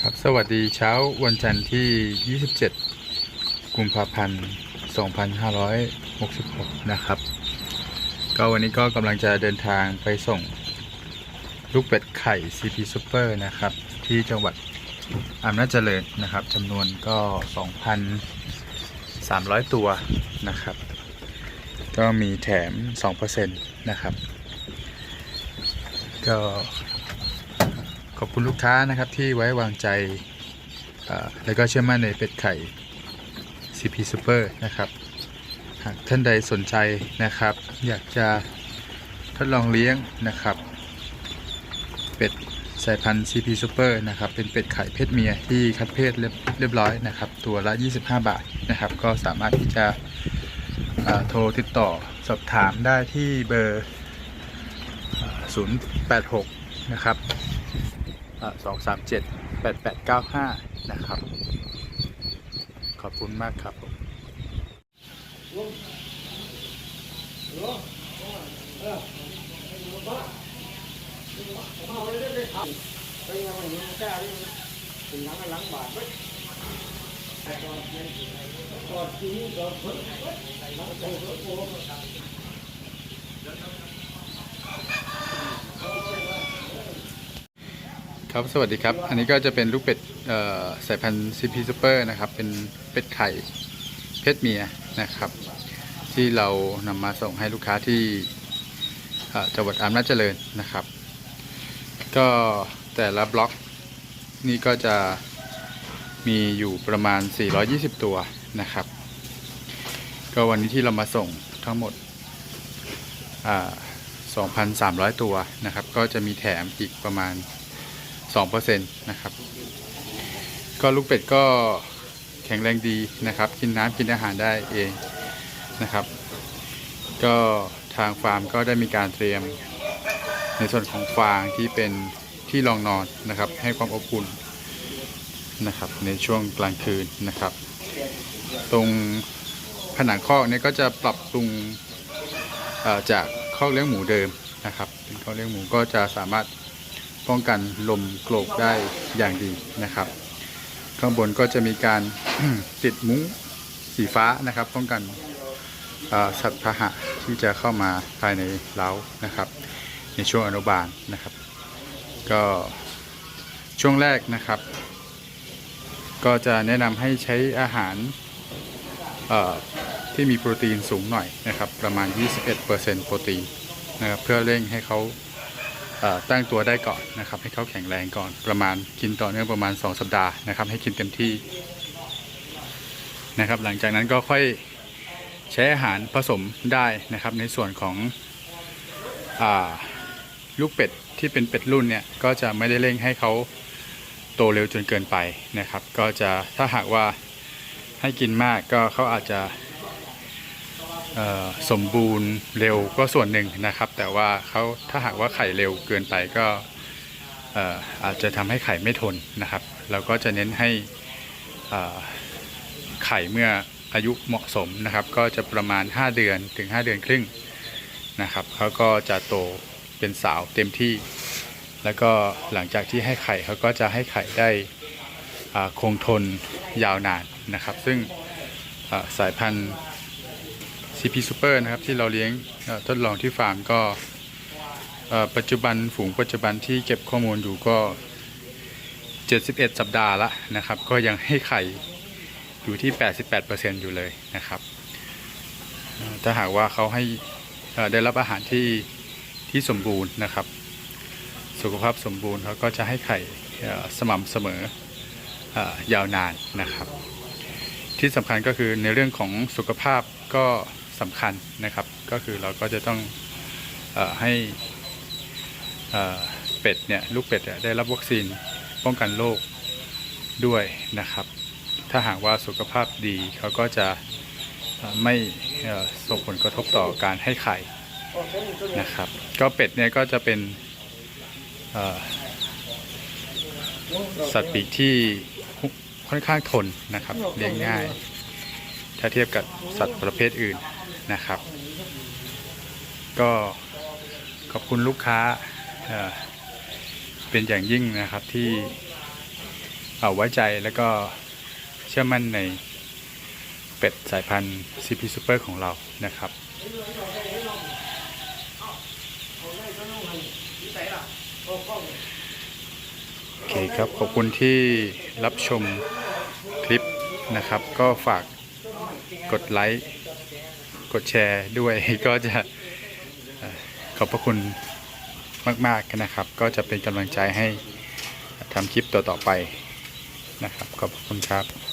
ครับสวัสดีเช้าวันจันทร์ที่ 27 กุมภาพันธ์ 2566 นะครับ ก็วันนี้ก็กำลังจะเดินทางไปส่งลูกเป็ดไข่ CP Super นะครับ ที่จังหวัดอำนาจเจริญนะครับจำนวนก็ 2,300 ตัวนะครับ ก็มีแถม 2%นะครับ ก็ ขอบคุณลูกค้านะครับที่ไว้วางใจ แล้วก็เชื่อมั่นในเป็ดไข่ CP Super นะครับ หากท่านใดสนใจนะครับ อยากจะทดลองเลี้ยงนะครับ เป็ดสายพันธุ์ CP Super นะครับ เป็นเป็ดไข่เพศเมียที่คัดเพศเรียบร้อยนะครับ ตัวละ 25 บาทนะครับ ก็สามารถที่จะโทรติดต่อสอบถามได้ที่เบอร์ 086 นะครับ สองสามเจ็ดแปดแปดเก้าห้านะครับ ขอบคุณมากครับผม ครับสวัสดีครับ อันนี้ก็จะเป็นลูกเป็ดสายพันธุ์ CP Super นะครับ เป็นเป็ดไข่เพศเมียนะครับ ที่เรานำมาส่งให้ลูกค้าที่จังหวัดอำนาจเจริญนะครับ ก็แต่ละบล็อกนี่ก็จะมีอยู่ประมาณ 420 ตัวนะครับ ก็วันนี้ที่เรามาส่งทั้งหมดอ่า2,300 ตัวนะครับ ก็จะมีแถมอีกประมาณ 2%นะครับ ก็ลูกเป็ดก็แข็งแรงดีนะครับ กินน้ำกินอาหารได้เองนะครับ ก็ทางฟาร์มก็ได้มีการเตรียม ในส่วนของฟางที่เป็นที่รองนอนนะครับ ให้ความอบอุ่นนะครับ ในช่วงกลางคืนนะครับ ตรงผนังคอกเนี่ยก็จะปรับปรุงจากคอกเลี้ยงหมูเดิมนะครับเป็นคอกเลี้ยงหมูก็จะสามารถ ป้องกันลมโกรกได้อย่างดีนะครับ ข้างบนก็จะมีการติดมุ้งสีฟ้านะครับ ป้องกันสัตว์พาหะที่จะเข้ามาภายในเล้านะครับ ในช่วงอนุบาลนะครับ ก็ช่วงแรกนะครับ ก็จะแนะนำให้ใช้อาหารที่มีโปรตีนสูงหน่อยนะครับ ประมาณ 21%โปรตีนนะครับเพื่อเร่งให้เขา ตั้งตัวได้ก่อนนะครับ ให้เขาแข็งแรงก่อนประมาณกินต่อเนื่องประมาณ 2 สัปดาห์นะครับ ให้กินเต็มที่นะครับ หลังจากนั้นก็ค่อยใช้อาหารผสมได้นะครับ ในส่วนของอลูกเป็ดที่เป็นเป็ดรุ่นเนี่ยก็จะไม่ได้เร่งให้เขาโตเร็วจนเกินไปนะครับ ก็จะถ้าหากว่าให้กินมากก็เขาอาจจะ สมบูรณ์เร็วก็ส่วนหนึ่งนะครับ แต่ว่าเขาถ้าหากว่าไข่เร็วเกินไปก็อาจจะทำให้ไข่ไม่ทนนะครับ เราก็จะเน้นให้ไข่เมื่ออายุเหมาะสมนะครับ ก็จะประมาณ 5 เดือนถึง 5 เดือนครึ่งนะครับเขาก็จะโตเป็นสาวเต็มที่ แล้วก็หลังจากที่ให้ไข่เขาก็จะให้ไข่ได้คงทนยาวนานนะครับ ซึ่งสายพันธุ์ CP Super นะครับที่เราเลี้ยงทดลองที่ฟาร์มก็ปัจจุบันฝูงปัจจุบันที่เก็บข้อมูลอยู่ก็ 71 สัปดาห์ละนะครับ ก็ยังให้ไข่อยู่ที่ 88%อยู่เลยนะครับ ถ้าหากว่าเขาให้ได้รับอาหารที่ที่สมบูรณ์นะครับ สุขภาพสมบูรณ์เขาก็จะให้ไข่สม่ำเสมออยาวนานนะครับ ที่สำคัญก็คือในเรื่องของสุขภาพก็ สำคัญนะครับ ก็คือเราก็จะต้องอให้เป็ดเนี่ยลูกเป็ดเนี่ยได้รับวัคซีนป้องกันโรคด้วยนะครับ ถ้าหากว่าสุขภาพดีเขาก็จะไม่ส่งผลกระทบต่อการให้ไข่นะครับ ก็เป็ดเนี่ยก็จะเป็นสัตว์ปีกที่ค่อนข้างทนนะครับเลี้ยงง่าย ถ้าเทียบกับสัตว์ประเภทอื่น นะครับ ก็ขอบคุณลูกค้าเป็นอย่างยิ่งนะครับที่เอาไว้ใจแล้วก็เชื่อมั่นในเป็ดสายพันธุ์ CP Super ของเรานะครับ โอเคครับขอบคุณที่รับชมคลิปนะครับ ก็ฝากกดไลค์ กดแชร์ด้วยก็จะขอบพระคุณมาก ๆ นะครับ ก็จะเป็นกำลังใจให้ทำคลิปต่อ ๆ ไปนะครับ ขอบพระคุณครับ